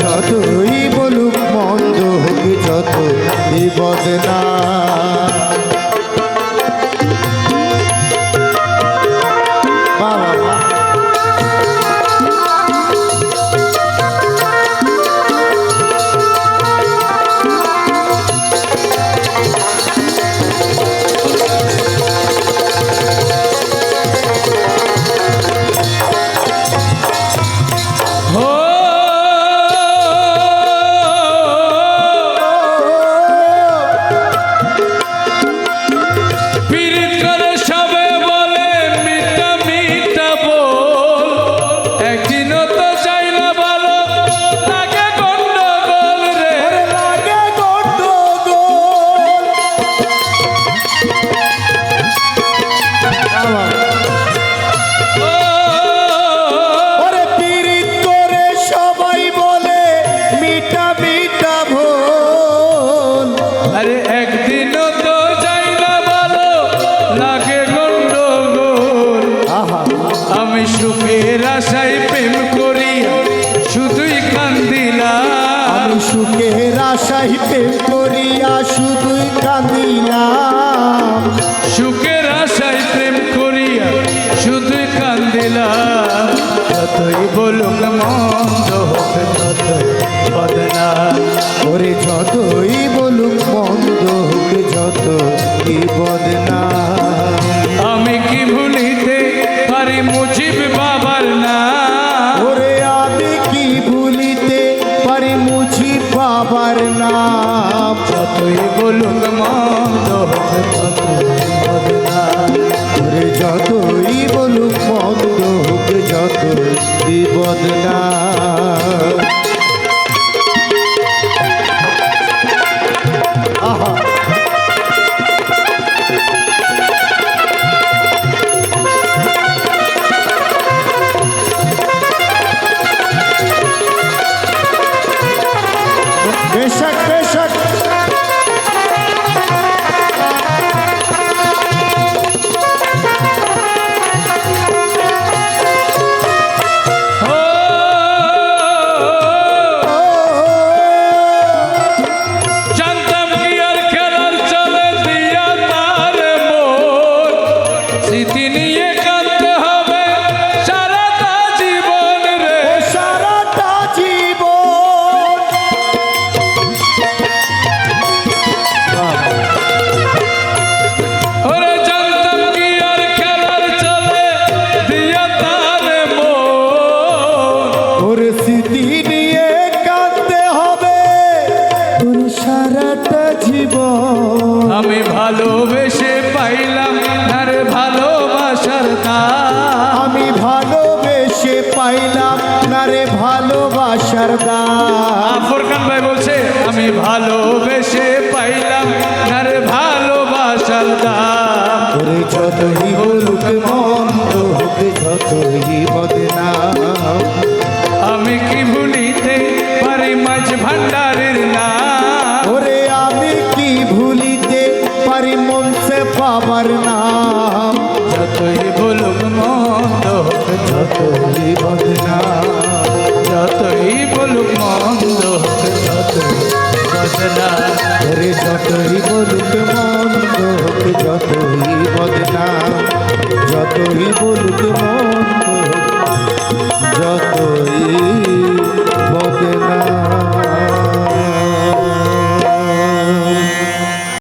যতই বলুক মন্দ হোক যত বিপদ বাবা আশাই প্রেম করিয়া শুধুই কাঁদিলাম সুখের আশায় প্রেম করিয়া শুধুই কান্দিলাম। যতই বলুক মন্দ হোক ততই বদনাম ওরে যতই বলুক মন্দ হোক যত বদনা বাবার নাম যতই বলুক মন্দ যতই বলুক Check. জীবন আমি ভালোবেসে পাইলাম তার ভালোবাসার দাম আমি ভালোবেসে পাইলাম না রে ভালোবাসার দা ফোরকান ভাই বলছে আমি ভালোবেসে পাইলাম ভুলিতে পারি মন সে পাবার নাম। যতই বলুক মন্দ যতই বদনাম যতই বলুক মন্দ ততই বদনাম। ওরে যতই বলুক মন্দ যতই বদনাম যতই বলুক